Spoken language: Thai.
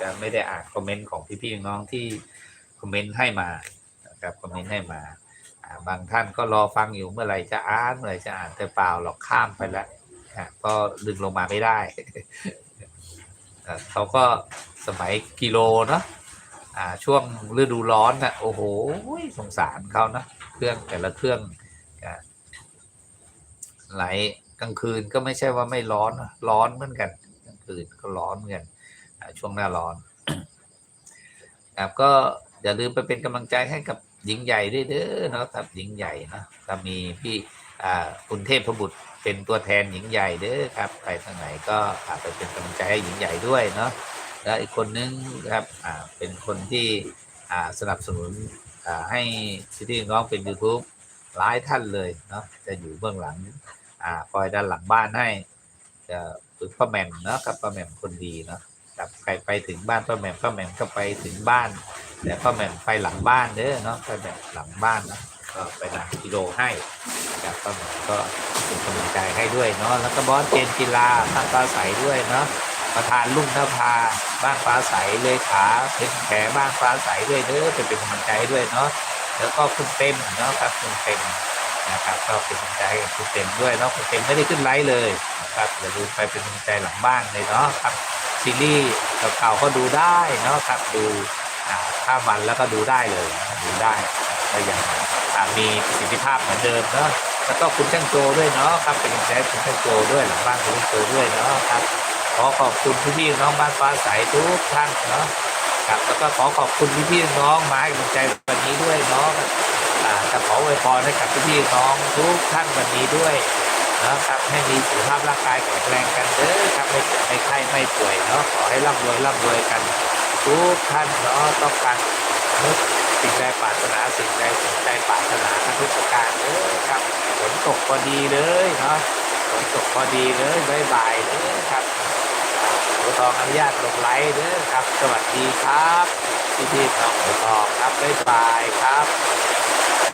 จะไม่ได้อ่านคอมเมนต์ของพี่ๆน้องที่คอมเมนต์ให้มานะครับคอมเมนต์ให้มาบางท่านก็รอฟังอยู่เมื่อไหร่จะอ่านเมื่อไหร่จะอ่านแต่เปล่าหรอกข้ามไปแล้วก็ดึงลงมาไม่ได้เขาก็สมัยกิโลเนาะช่วงฤดูร้อนน่ะโอ้โหสงสารเขานะเครื่องแต่ละเครื่องไหลกลางคืนก็ไม่ใช่ว่าไม่ร้อน ร้อนเหมือนกันกลางคืนก็ร้อนเหมือนกัน ช่วงหน้าร้อนครับก็อย่าลืมไปเป็นกำลังใจให้กับหญิงใหญ่ด้วยเด้อเนาะครับหญิงใหญ่นะก็มีพี่อ่าคุณเทพบุตรเป็นตัวแทนหญิงใหญ่เด้อครับไปทางไหนก็ไปเป็นกำลังใจให้หญิงใหญ่ด้วยเนาะแล้วอีกคนนึงครับอ่าเป็นคนที่อ่าสนับสนุนอ่าให้ซิตี้น้องเป็น YouTube หลายท่านเลยเนาะจะอยู่เบื้องหลังอ่าคอยด้านหลังบ้านให้จะฝึกป้าแหม่มเนาะครับป้าแหม่มคนดีเนาะ ครับใครไปถึงบ้านป้าแหม่มป้าแหม่มก็ไปถึงบ้านแต่ป้าแหม่มไปหลังบ้านเด้อเนาะไปแบบหลังบ้านนะก็ไปหนักกิโลให้นะครับป้าแหม่มก็เป็นกำลังใจให้ด้วยเนาะแล้วก็บอสเจนกีฬาบ้านฟ้าใสด้วยเนาะประธานลุงนภาบ้านฟ้าใสเลยขาเป็นแผลบ้านฟ้าใสด้วยเด้อเป็นกำลังใจให้ด้วยเนาะแล้วก็คุณเต็มเนาะครับคุณเต็มนะครับก็เป็นกำลังใจให้กับคุณเต็มด้วยเนาะคุณเต็มไม่ได้ขึ้นไลฟ์เลยนะครับอย่าลืมไปเป็นกำลังใจหลังบ้านเลยเนาะครับ ซีรีส์เก่าๆก็ดูได้เนาะครับดูอ่าข้ามวันแล้วก็ดูได้เลยดูได้ก็ยังมีประสิทธิภาพเหมือนเดิมเนาะแล้วก็คุณช่างโจด้วยเนาะครับเป็นกำลังใจให้คุณช่างโจด้วยหลังบ้านคุณช่างโจด้วยเนาะครับขอขอบคุณพี่ๆน้องบ้านฟ้าใสทุกท่านเนาะครับแล้วก็ขอขอบคุณพี่ๆน้องมาให้กำลังใจวันนี้ด้วยเนาะอ่าจะขออวยพรให้กับพี่ๆน้องทุกท่านวันนี้ด้วย นะครับให้มีสุขภาพร่างกายแข็งแรงกันเด้อครับไม่เจ็บไม่ไข้ไม่ป่วยเนาะขอให้ร่ำรวยร่ำรวยกันทุกท่านเนาะต้องการนึกสิ่งใดปรารถนาสิ่งใดสนใจปรารถนามทุกประการเด้อครับฝนตกพอดีเลยเนาะฝนตกพอดีเลยบายบายเด้อครับขอทองอนุญาตลงไลฟ์เด้อครับ สวัสดีครับพี่พี่ๆน้องขอทองครับบายบายครับ